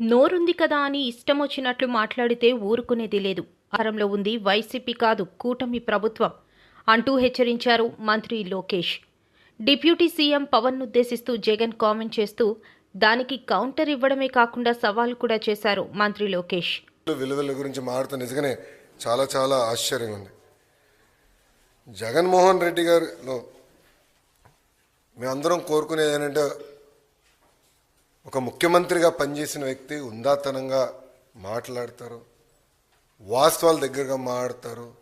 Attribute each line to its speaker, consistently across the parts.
Speaker 1: నోరుంది కదా అని ఇష్టం వచ్చినట్లు మాట్లాడితే ఊరుకునేది లేదు. అరంలో ఉంది వైసీపీ కాదు కూటమి ప్రభుత్వం అంటూ హెచ్చరించారు మంత్రి లోకేష్. డిప్యూటీ సీఎం పవన్ ఉద్దేశిస్తూ జగన్ కామెంట్ చేస్తూ దానికి కౌంటర్ ఇవ్వడమే కాకుండా సవాల్ కూడా చేశారు మంత్రి లోకేష్.
Speaker 2: విలువల గురించి మాట్లాడుతూ నిజంగానే చాలా చాలా ఆశ్చర్యంగా ఉంది. జగన్మోహన్ రెడ్డి గారిలో మేమందరం కోరుకునేది ఏంటంటే ఒక ముఖ్యమంత్రిగా పనిచేసిన వ్యక్తి ఉందాతనంగా మాట్లాడతారు వాస్తవాల దగ్గరగా మాడతారు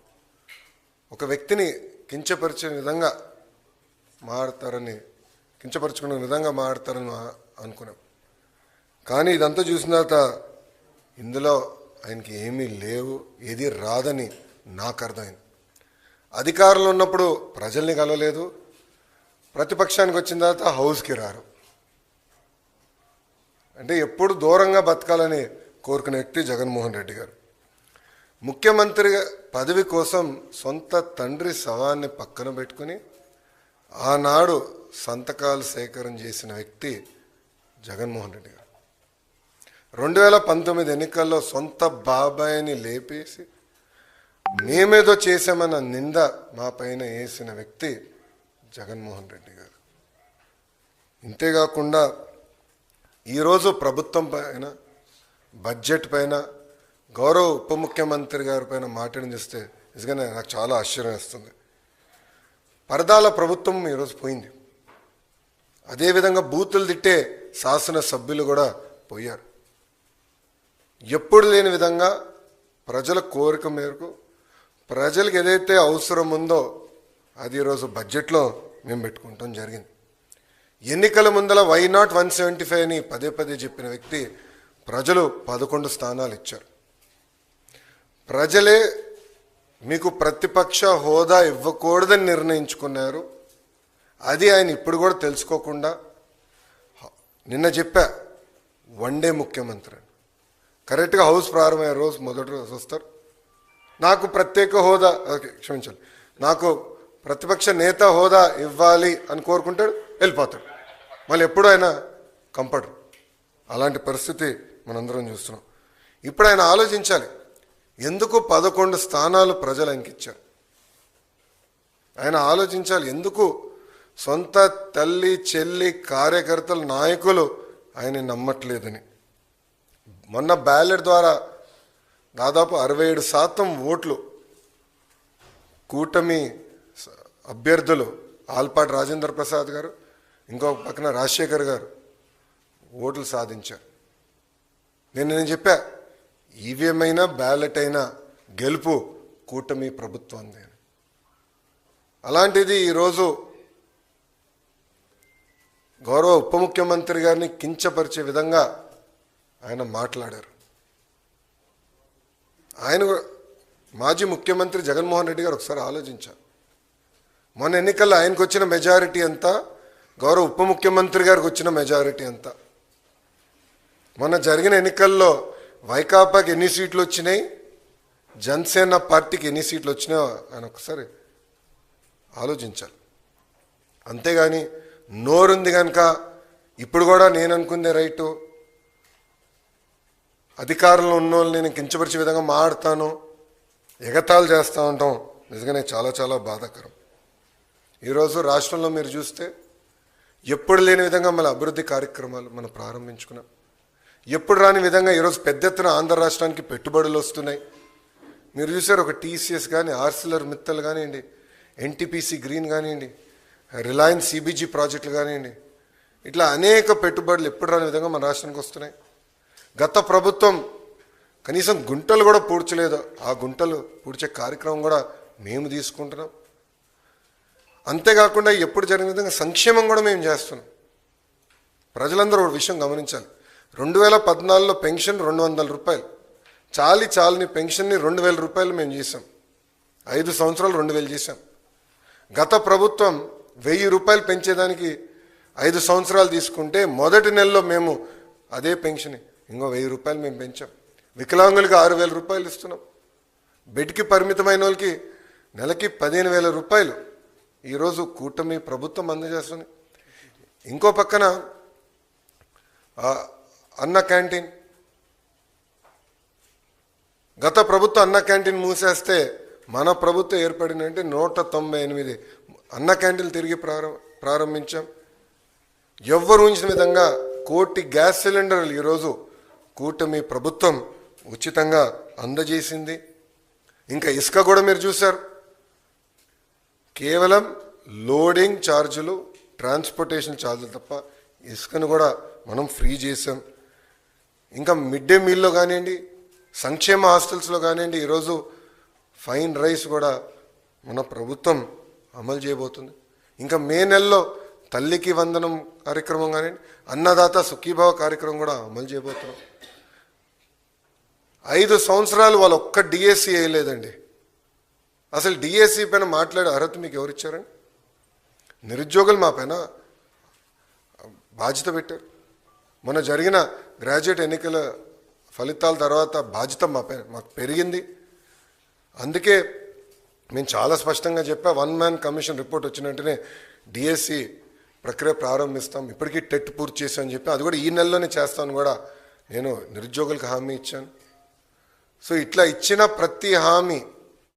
Speaker 2: ఒక వ్యక్తిని కించపరిచే విధంగా మాడతారని కించపరచుకునే విధంగా మాడతారని అనుకున్నాం. కానీ ఇదంతా చూసిన తర్వాత ఇందులో ఆయనకి ఏమీ లేవు ఏది రాదని నాకు అర్థమైంది. అధికారంలో ఉన్నప్పుడు ప్రజల్ని కలవలేదు ప్రతిపక్షానికి వచ్చిన తర్వాత హౌస్కి రారు. అంటే ఎప్పుడు దూరంగా బతకాలని కోరుకునే వ్యక్తి జగన్మోహన్ రెడ్డి గారు. ముఖ్యమంత్రి పదవి కోసం సొంత తండ్రి శవాన్ని పక్కన పెట్టుకుని ఆనాడు సంతకాలు సేకరణ చేసిన వ్యక్తి జగన్మోహన్ రెడ్డి గారు. రెండు వేల పంతొమ్మిది ఎన్నికల్లో సొంత బాబాయిని లేపేసి మేమేదో చేశామన్న నింద మా పైన వేసిన వ్యక్తి జగన్మోహన్ రెడ్డి గారు. ఇంతేకాకుండా ఈరోజు ప్రభుత్వం పైన బడ్జెట్ పైన గౌరవ ఉప ముఖ్యమంత్రి గారి పైన మాట్లాడి చూస్తే నిజంగానే నాకు చాలా ఆశ్చర్యం వేస్తుంది. పరదాల ప్రభుత్వం ఈరోజు పోయింది. అదేవిధంగా బూతులు తిట్టే శాసన సభ్యులు కూడా పోయారు. ఎప్పుడు లేని విధంగా ప్రజల కోరిక మేరకు ప్రజలకు ఏదైతే అవసరం ఉందో అది ఈరోజు బడ్జెట్లో మేము పెట్టుకుంటాం జరిగింది. ఎన్నికల ముందల why not one seventy five అని పదే పదే చెప్పిన వ్యక్తి ప్రజలు పదకొండు స్థానాలు ఇచ్చారు. ప్రజలే మీకు ప్రతిపక్ష హోదా ఇవ్వకూడదని నిర్ణయించుకున్నారు. అది ఆయన ఇప్పుడు కూడా తెలుసుకోకుండా నిన్న చెప్పా వన్ డే ముఖ్యమంత్రి అని. కరెక్ట్గా హౌస్ ప్రారంభమయ్యే రోజు మొదటి రోజు వస్తారు. నాకు ప్రత్యేక హోదా ఓకే క్షమించాలి నాకు ప్రతిపక్ష నేత హోదా ఇవ్వాలి అని కోరుకుంటాడు వెళ్ళిపోతాడు మళ్ళీ ఎప్పుడు ఆయన కంపడరు అలాంటి పరిస్థితి మనందరం చూస్తున్నాం. ఇప్పుడు ఆయన ఆలోచించాలి. ఎందుకు పదకొండు స్థానాలు ప్రజలు ఆయనకి ఇచ్చారు ఆయన ఆలోచించాలి ఎందుకు సొంత తల్లి చెల్లి కార్యకర్తలు నాయకులు ఆయన నమ్మట్లేదని. మొన్న బ్యాలెట్ ద్వారా దాదాపు అరవై ఏడు శాతం ఓట్లు కూటమి అభ్యర్థులు ఆల్పాటి రాజేంద్ర ప్రసాద్ గారు ఇంకో పక్కన రాజశేఖర్ గారు ఓట్లు సాధించారు. నేను నేను చెప్పా ఈవీఎం అయినా బ్యాలెట్ అయినా గెలుపు కూటమి ప్రభుత్వంది. అలాంటిది ఈరోజు గౌరవ ఉప ముఖ్యమంత్రి గారిని కించపరిచే విధంగా ఆయన మాట్లాడారు. ఆయన కూడా- మాజీ ముఖ్యమంత్రి జగన్మోహన్ రెడ్డి గారు ఒకసారి ఆలోచించారు. మొన్న ఎన్నికల్లో ఆయనకు వచ్చిన మెజారిటీ అంతా గౌరవ ఉప ముఖ్యమంత్రి గారికి వచ్చిన మెజారిటీ అంతా. మొన్న జరిగిన ఎన్నికల్లో వైకాపాకి ఎన్ని సీట్లు వచ్చినాయి? జనసేన పార్టీకి ఎన్ని సీట్లు వచ్చినాయో ఆయన ఒకసారి ఆలోచించాలి. అంతేగాని నోరుంది కనుక ఇప్పుడు కూడా నేను అనుకుందే రైటు. అధికారంలో ఉన్న వాళ్ళు నేను కించపరిచే విధంగా మాడతాను ఎగతాళి చేస్తూ ఉంటాం. నిజంగానే చాలా చాలా బాధాకరం. ఈరోజు రాష్ట్రంలో మీరు చూస్తే ఎప్పుడు లేని విధంగా మన అభివృద్ధి కార్యక్రమాలు మనం ప్రారంభించుకున్నాం. ఎప్పుడు రాని విధంగా ఈరోజు పెద్ద ఎత్తున ఆంధ్ర రాష్ట్రానికి పెట్టుబడులు వస్తున్నాయి. మీరు చూసారు ఒక టీసీఎస్ కానీ ఆర్సిలర్ మిత్తల్ కానివ్వండి ఎన్టీపీసీ గ్రీన్ కానివ్వండి రిలయన్స్ సిబిజీ ప్రాజెక్టులు కానివ్వండి ఇట్లా అనేక పెట్టుబడులు ఎప్పుడు రాని విధంగా మన రాష్ట్రానికి వస్తున్నాయి. గత ప్రభుత్వం కనీసం గుంటలు కూడా పూడ్చలేదు. ఆ గుంటలు పూడ్చే కార్యక్రమం కూడా మేము తీసుకుంటున్నాం. అంతేకాకుండా ఎప్పుడు జరిగిన విధంగా సంక్షేమం కూడా మేము చేస్తున్నాం. ప్రజలందరూ ఒక విషయం గమనించాలి. రెండు వేల పద్నాలుగులో పెన్షన్ రెండు వందల రూపాయలు. చాలి చాలని పెన్షన్ని రెండు వేల రూపాయలు మేము చేసాం ఐదు సంవత్సరాలు రెండు వేలు చేసాం గత ప్రభుత్వం వెయ్యి రూపాయలు పెంచేదానికి ఐదు సంవత్సరాలు తీసుకుంటే మొదటి నెలలో మేము అదే పెన్షన్ ఇంకో వెయ్యి రూపాయలు మేము పెంచాం. వికలాంగులకి ఆరు వేల రూపాయలు ఇస్తున్నాం. బెడ్కి పరిమితమైన వాళ్ళకి నెలకి పదిహేను వేల రూపాయలు. ఈరోజు కూటమి ప్రభుత్వం అందజేస్తుంది. ఇంకో పక్కన అన్న క్యాంటీన్. గత ప్రభుత్వం అన్న క్యాంటీన్ మూసేస్తే మన ప్రభుత్వం ఏర్పడినంటే నూట తొంభై ఎనిమిది అన్న క్యాంటీన్లు తిరిగి ప్రారం ప్రారంభించాం. ఎవ్వరు ఉంచిన విధంగా కోటి గ్యాస్ సిలిండర్లు ఈరోజు కూటమి ప్రభుత్వం ఉచితంగా అందజేసింది. ఇంకా ఇసుక కూడా మీరు చూశారు. కేవలం లోడింగ్ ఛార్జీలు ట్రాన్స్పోర్టేషన్ ఛార్జీలు తప్ప ఇసుకను కూడా మనం ఫ్రీ చేసాం ఇంకా మిడ్ డే మీల్లో కానివ్వండి సంక్షేమ హాస్టల్స్లో కానివ్వండి ఈరోజు ఫైన్ రైస్ కూడా మన ప్రభుత్వం అమలు చేయబోతుంది. ఇంకా మే నెలలో తల్లికి వందనం కార్యక్రమం కానివ్వండి అన్నదాత సుఖీభావ కార్యక్రమం కూడా అమలు చేయబోతున్నాం. ఐదు సంవత్సరాలు వాళ్ళు ఒక్క డిఎస్సి వేయలేదండి అసలు డిఎస్సి పైన మాట్లాడే అర్హత మీకు ఎవరిచ్చారండి నిరుద్యోగులు మా పైన బాధ్యత పెట్టారు. మొన్న జరిగిన గ్రాడ్యుయేట్ ఎన్నికల ఫలితాల తర్వాత బాధ్యత మా పైన మాకు పెరిగింది. అందుకే మేము చాలా స్పష్టంగా చెప్పా వన్ మ్యాన్ కమిషన్ రిపోర్ట్ వచ్చిన వెంటనే డిఎస్సి ప్రక్రియ ప్రారంభిస్తాం. ఇప్పటికీ టెట్ పూర్తి చేశామని చెప్పి అది కూడా ఈ నెలలోనే చేస్తాను కూడా నేను నిరుద్యోగులకు హామీ ఇచ్చాను. సో ఇట్లా ఇచ్చిన ప్రతి హామీ